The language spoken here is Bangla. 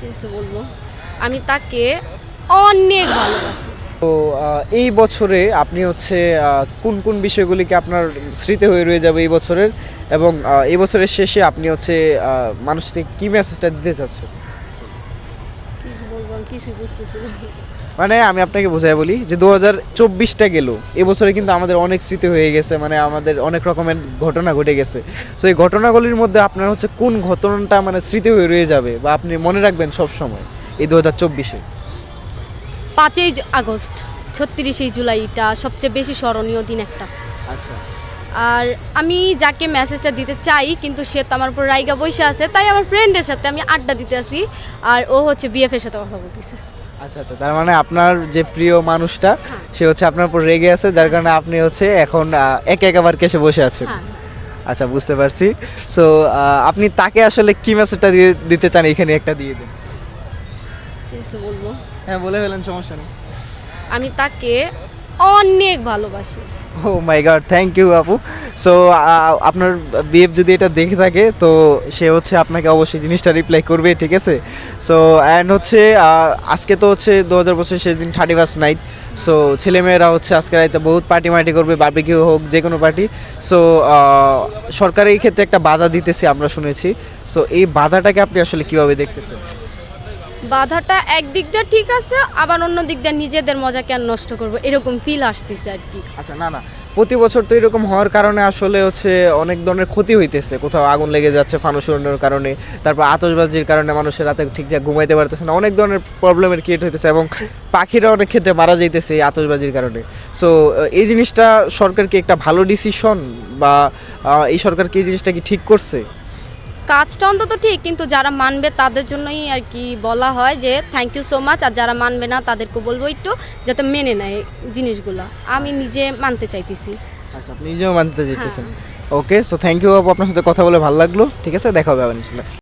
সিরিয়াসলি বলব। আমি তাকে অনেক ভালোবাসি। তো এই বছরে আপনি হচ্ছে কোন কোন বিষয়গুলিকে আপনার স্মৃতি হয়ে রয়ে যাবে এই বছরের? এবং এই বছরের শেষে আপনি হচ্ছে মানুষকে কী মেসেজটা দিতে চাচ্ছেন? কিছু বুঝতেছি মানে আমি আপনাকে বোঝাই বলি যে দু হাজার চব্বিশটা গেল। এবছরে কিন্তু আমাদের অনেক স্মৃতি হয়ে গেছে মানে আমাদের অনেক রকমের ঘটনা ঘটে গেছে। সো এই ঘটনাগুলির মধ্যে আপনার হচ্ছে কোন ঘটনাটা মানে স্মৃতি হয়ে রয়ে যাবে বা আপনি মনে রাখবেন সব সময় এই দু হাজার চব্বিশে? পাঁচই আগস্ট ছত্রিশে জুলাইটা সবচেয়ে বেশি স্মরণীয় দিন একটা। আচ্ছা। আর আমি যাকে মেসেজটা দিতে চাই কিন্তু সে তো আমার উপর রাইগা বসে আছে তাই আমার ফ্রেন্ডের সাথে আমি আড্ডা দিতে আসি। আর ও হচ্ছে বিএফ এর সাথে কথা বলতেছে। আচ্ছা আচ্ছা তার মানে আপনার যে প্রিয় মানুষটা সে হচ্ছে আপনার উপর রেগে আছে যার কারণে আপনি হচ্ছে এখন একে একেবার কেসে বসে আছেন। হ্যাঁ। আচ্ছা বুঝতে পারছি। সো আপনি তাকে আসলে কি মেসেজটা দিয়ে দিতে চান এখানে একটা দিয়ে দিন। বলব? হ্যাঁ বলে ফেলেন সমস্যা নেই। আমি তাকে অনেক ভালোবাসি। Oh my god thank you আপু সো আপনার বিএফ যদি এটা দেখে থাকে, তো সে হচ্ছে আপনাকে অবশ্যই জিনিসটা রিপ্লাই করবে, ঠিক আছে? সো অ্যান্ড হচ্ছে আজকে তো হচ্ছে দু হাজার বছর শেষ দিন থার্টি ফার্স্ট নাইট সো ছেলেমেয়েরা হচ্ছে আজকে রাইতে বহুত পার্টি মার্টি করবে বার্বিকিউ হোক, যে কোনো পার্টি সো সরকার এই ক্ষেত্রে একটা বাধা দিতেছে, আমরা শুনেছি। সো এই বাধাটাকে আপনি আসলে কীভাবে দেখতেছেন? বাধাটা একদিক দিয়ে ঠিক আছে, আবার অন্য দিক দিয়ে নিজেদের মজা কেন নষ্ট করব? এরকম ফিল আসতেছে আর কি। আচ্ছা না না। প্রতি বছর তো এরকম হওয়ার কারণে আসলে হচ্ছে অনেক ধরনের ক্ষতি হইতেছে। কোথাও আগুন লেগে যাচ্ছে ফানুস উড়ানোর কারণে, তারপর আতশবাজির কারণে মানুষের রাতে ঠিকঠাক ঘুমাইতে পারতেছে না। অনেক ধরনের প্রবলেমের ক্রিয়েট হইতেছে এবং পাখিরা অনেক ক্ষেত্রে মারা যাইতেছে এই আতশবাজির কারণে। সো এই জিনিসটা সরকার কি একটা ভালো ডিসিশন বা এই সরকার কি এই জিনিসটা কি ঠিক করছে? কাজটা অন্তত ঠিক কিন্তু যারা মানবে তাদের জন্যই আর কি বলা হয় যে থ্যাংক ইউ সো মাচ আর যারা মানবে না তাদেরকে বলব একটু যাতে মেনে নেয় জিনিসগুলো। আমি নিজে মানতে চাইতেছি। আচ্ছা আপনি নিজেও মানতে চাইতেছেন। ওকে সো থ্যাংক ইউ আপু আপনার সাথে কথা বলে ভালো লাগল। ঠিক আছে দেখা হবে আবার ইনশাল্লাহ।